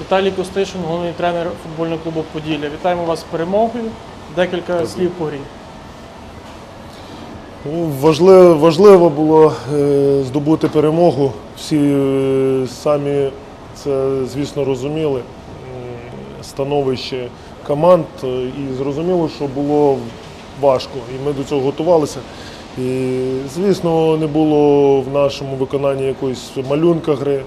Віталій Костишин, головний тренер футбольного клубу Поділля. Вітаємо вас з перемогою. Декілька слів по грі. Ну, Важливо, важливо було е, здобути перемогу. Всі е, самі це, звісно, розуміли. Становище команд е, і зрозуміло, що було важко. І ми до цього готувалися. І, звісно, не було в нашому виконанні якоїсь малюнка гри,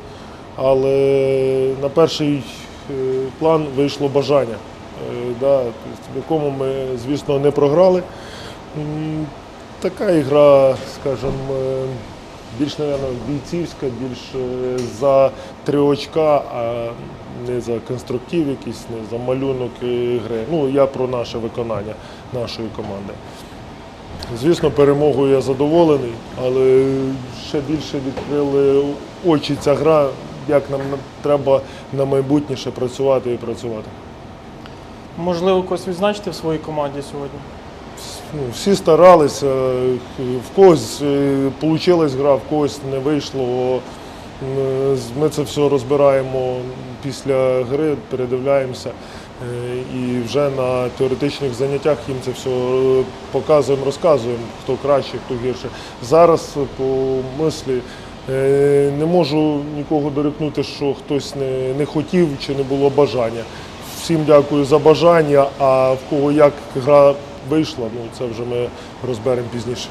але на перший е, план вийшло бажання, е, да, в якому ми, звісно, не програли. Така ігра, скажімо, е, більш, мабуть, бійцівська, більш за три очка, а не за конструктив якийсь, не за малюнок гри. Ну, я про наше виконання нашої команди. Звісно, перемогою я задоволений, але ще більше відкрили очі ця гра, як нам треба на майбутнє ще працювати і працювати. Можливо, когось відзначити в своїй команді сьогодні. Ну, всі старалися, в когось вийшла гра, в когось не вийшло. Ми це все розбираємо після гри, передивляємося. Е, І вже на теоретичних заняттях їм це все е, показуємо, розказуємо, хто краще, хто гірше. Зараз по мислі е, не можу нікого дорікнути, що хтось не, не хотів чи не було бажання. Всім дякую за бажання, а в кого як гра вийшла, ну це вже ми розберемо пізніше.